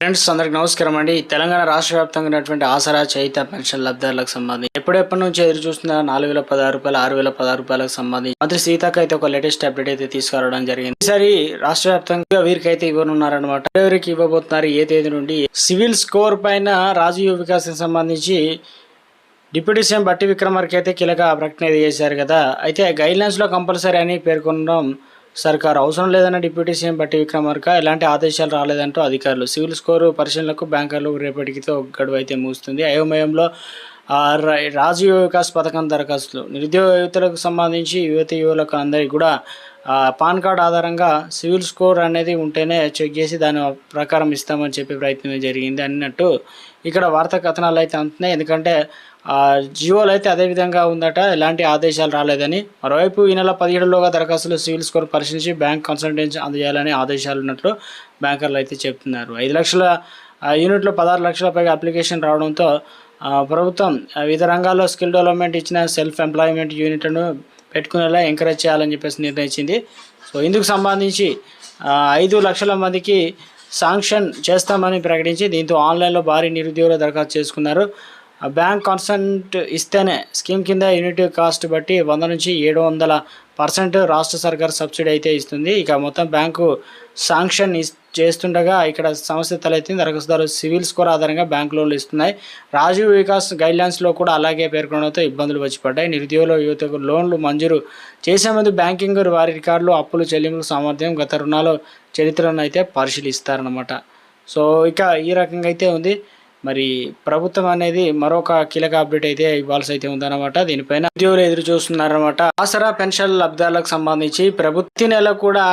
Friends అందరికి నమస్కారం అండి. తెలంగాణ రాష్ట్ర వ్యాప్తంగా ఉన్నటువంటి ఆసరా చైత పెన్షన్ లబ్ధారులకు సంబంధించి ఎప్పుడెప్పటి నుంచి ఎదురు చూస్తున్న నాలుగు వేల పదహారు రూపాయలు ఆరు వేల పదహారు రూపాయలకు సంబంధించి మంత్రి సీతాక అయితే ఒక లేటెస్ట్ అప్డేట్ అయితే తీసుకురావడం జరిగింది. ఈసారి రాష్ట్ర వ్యాప్తంగా వీరికైతే ఇవ్వనున్నారనమాట ఎవరికి ఇవ్వబోతున్నారు ఏ తేదీ నుండి సివిల్ స్కోర్ పైన రాజీవ్ వికాసం సంబంధించి డిప్యూటీ సీఎం బట్టి విక్రమార్కి అయితే కీలక ప్రకటన చేశారు కదా. అయితే గైడ్ లైన్స్లో కంపల్సరీ అని పేర్కొనడం సర్కార్ అవసరం లేదన్న డిప్యూటీ సీఎం బట్టి విక్రమార్క ఎలాంటి ఆదేశాలు రాలేదంటూ అధికారులు. సివిల్ స్కోరు పరిశీలనకు బ్యాంకర్లు రేపటికితో గడువు అయితే ముగుస్తుంది. అయోమయంలో రాజీవ్ వికాస్ పథకం దరఖాస్తులు. నిరుద్యోగ యువతలకు సంబంధించి యువతి యువలకు అందరికీ కూడా పాన్ కార్డ్ ఆధారంగా సివిల్ స్కోర్ అనేది ఉంటేనే చెక్ చేసి దాని ప్రకారం ఇస్తామని చెప్పే ప్రయత్నం జరిగింది అన్నట్టు ఇక్కడ వార్తా కథనాలు అయితే అంటున్నాయి ఎందుకంటే జియోలో అయితే అదే విధంగా ఉందట ఎలాంటి ఆదేశాలు రాలేదని. మరోవైపు ఈ నెల పదిహేడులోగా దరఖాస్తులు సివిల్ స్కోర్ పరిశీలించి బ్యాంక్ కన్సల్టెన్సీ అందజేయాలని ఆదేశాలు ఉన్నట్లు బ్యాంకర్లు అయితే చెప్తున్నారు. ఐదు లక్షల యూనిట్లో యూనిట్లు పదహారు లక్షల పైగా అప్లికేషన్ రావడంతో ప్రభుత్వం వివిధ రంగాల్లో స్కిల్ డెవలప్మెంట్ ఇచ్చిన సెల్ఫ్ ఎంప్లాయ్మెంట్ యూనిట్ను పెట్టుకునేలా ఎంకరేజ్ చేయాలని చెప్పేసి నిర్ణయించింది. సో ఇందుకు సంబంధించి ఐదు లక్షల మందికి శాంక్షన్ చేస్తామని ప్రకటించి దీంతో ఆన్లైన్లో భారీ నిరుద్యోగులు దరఖాస్తు చేసుకున్నారు. బ్యాంక్ కాన్సెంట్ ఇస్తేనే స్కీమ్ కింద యూనిట్ కాస్ట్ బట్టి వంద నుంచి ఏడు వందల పర్సెంట్ రాష్ట్ర సర్కార్ సబ్సిడీ అయితే ఇస్తుంది. ఇక మొత్తం బ్యాంకు శాంక్షన్ ఇస్ చేస్తుండగా ఇక్కడ సమస్య తలెత్తింది. దరఖాస్తుదారు సివిల్ స్కోర్ ఆధారంగా బ్యాంక్ లోన్లు ఇస్తున్నాయి. రాజీవ్ వికాస్ గైడ్లైన్స్లో కూడా అలాగే పేర్కొనడంతో ఇబ్బందులు వచ్చి పడ్డాయి నిరుద్యోగుల యువతకు లోన్లు మంజూరు చేసే ముందు బ్యాంకింగ్ వారి రికార్డులు అప్పులు చెల్లింపుల సామర్థ్యం గత రుణాలు చరిత్రను అయితే పరిశీలిస్తారనమాట సో ఇక ఈ రకంగా అయితే ఉంది. మరి ప్రభుత్వం అనేది మరొక కీలక అప్డేట్ అయితే ఇవ్వాల్సి అయితే ఉందన్నమాట. దీనిపైన ఉద్యోగులు ఎదురు చూస్తున్నారన్నమాట. ఆసరా పెన్షన్ లబ్ధాలకు సంబంధించి ప్రభుత్వ నెల కూడా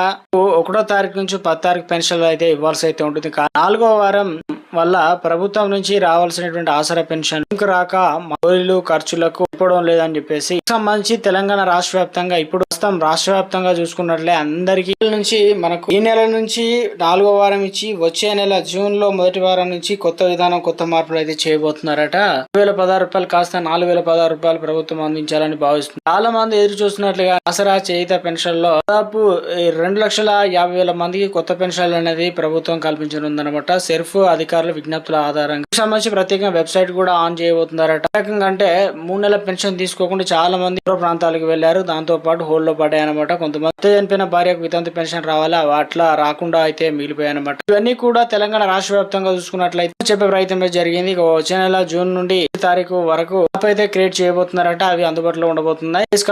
ఒకటో తారీఖు నుంచి పది తారీఖు పెన్షన్లు అయితే ఇవ్వాల్సి అయితే ఉంటుంది నాలుగో వారం వల్ల ప్రభుత్వం నుంచి రావాల్సినటువంటి ఆసరా పెన్షన్ రాక మౌలీలు ఖర్చులకు ఇవ్వడం లేదని చెప్పేసి సంబంధించి తెలంగాణ రాష్ట్ర వ్యాప్తంగా ఇప్పుడు ప్రస్తుతం రాష్ట్ర వ్యాప్తంగా చూసుకున్నట్లే అందరికీ నుంచి మనకు ఈ నెల నుంచి నాలుగో వారం ఇచ్చి వచ్చే నెల జూన్లో మొదటి వారం నుంచి కొత్త విధానం కొత్త మార్పులు అయితే చేయబోతున్నారట. రెండు వేల పదహారు రూపాయలు కాస్త నాలుగు వేల పదహారు రూపాయలు ప్రభుత్వం అందించాలని భావిస్తుంది చాలా మంది ఎదురు చూస్తున్నట్లుగా ఆసరా చేయిత పెన్షన్లో దాదాపు ఈ రెండు లక్షల యాభై వేల మందికి కొత్త పెన్షన్లు అనేది ప్రభుత్వం కల్పించనుందనమాట. సెర్ఫ్ అధికారుల విజ్ఞప్తుల ఆధారంగా సంబంధించి ప్రత్యేకంగా వెబ్సైట్ కూడా ఆన్ చేయబోతున్నారట. రకంగా అంటే మూడు నెలల పెన్షన్ తీసుకోకుండా చాలా మంది దూర ప్రాంతాలకు వెళ్ళారు దాంతో పాటు హోల్లో లో పడ్డాయన్నమాట. కొంతమంది చనిపోయిన భార్యకు వితంతు పెన్షన్ రావాలా? అట్లా రాకుండా అయితే మిగిలిపోయాయన్నమాట. ఇవన్నీ కూడా తెలంగాణ రాష్ట్ర వ్యాప్తంగా చూసుకున్నట్లయితే చెప్పే ప్రయత్నం జరిగింది. వచ్చే నెల జూన్ నుండి తారీఖు వరకు యాప్ అయితే క్రియేట్ చేయబోతున్నారట. అవి అందుబాటులో ఉండబోతున్నాయి. ఫేస్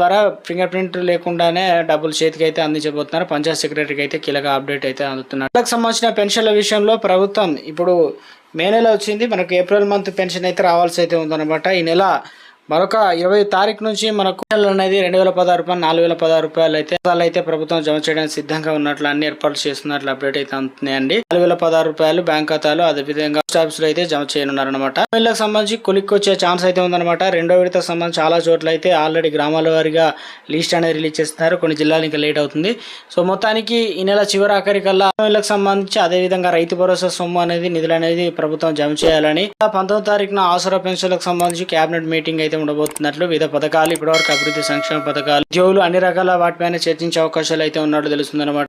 ద్వారా ఫింగర్ ప్రింట్ లేకుండానే డబ్బులు చేతికి అయితే అందించబోతున్నారు. పంచాయత్ సెక్రటరీకి అయితే కీలక అప్డేట్ అయితే అందుతున్నారు సంబంధించిన పెన్షన్ల విషయంలో ప్రభుత్వం ఇప్పుడు మే నెల వచ్చింది. మనకు ఏప్రిల్ మంత్ పెన్షన్ అయితే రావాల్సి అయితే ఉందన్నమాట. ఈ నెల మరొక ఇరవై తారీఖు నుంచి మనకు అనేది రెండు వేల పదహారు రూపాయలు నాలుగు వేల పదహారు రూపాయలు అయితే అయితే ప్రభుత్వం జమ చేయడానికి సిద్ధంగా ఉన్నట్లు అన్ని ఏర్పాట్లు చేస్తున్నట్లు అప్డేట్ అయితే అందుతున్నాయండి నాలుగు వేల పదహారు రూపాయలు బ్యాంక్ ఖాతాలు అదే విధంగా ఆఫీస్ అయితే జమ చేయనున్నారనమాట వీళ్ళకి సంబంధించి కొలిక్కి వచ్చే ఛాన్స్ అయితే ఉందన్నమాట. రెండో విడత సంబంధించి చాలా చోట్ల అయితే ఆల్రెడీ గ్రామాల వారిగా లిస్ట్ అనేది రిలీజ్ చేస్తున్నారు. కొన్ని జిల్లాలు ఇంకా లేట్ అవుతుంది. సో మొత్తానికి ఈ నెల చివరి ఆఖరికల్లా వీళ్ళకి సంబంధించి అదే విధంగా రైతు భరోసా సొమ్ము అనేది నిధులు అనేది ప్రభుత్వం జమ చేయాలని. పంతొమ్మిది తారీఖున ఆసరా పెన్షన్లకు సంబంధించి కేబినెట్ మీటింగ్ అయితే ఉండబోతున్నట్లు వివిధ పథకాలు ఇప్పటివరకు అభివృద్ధి సంక్షేమ పథకాలు ఉద్యోగులు అన్ని రకాల వాటిపైన చర్చించే అవకాశాలు అయితే ఉన్నట్లు తెలుస్తుందన్నమాట.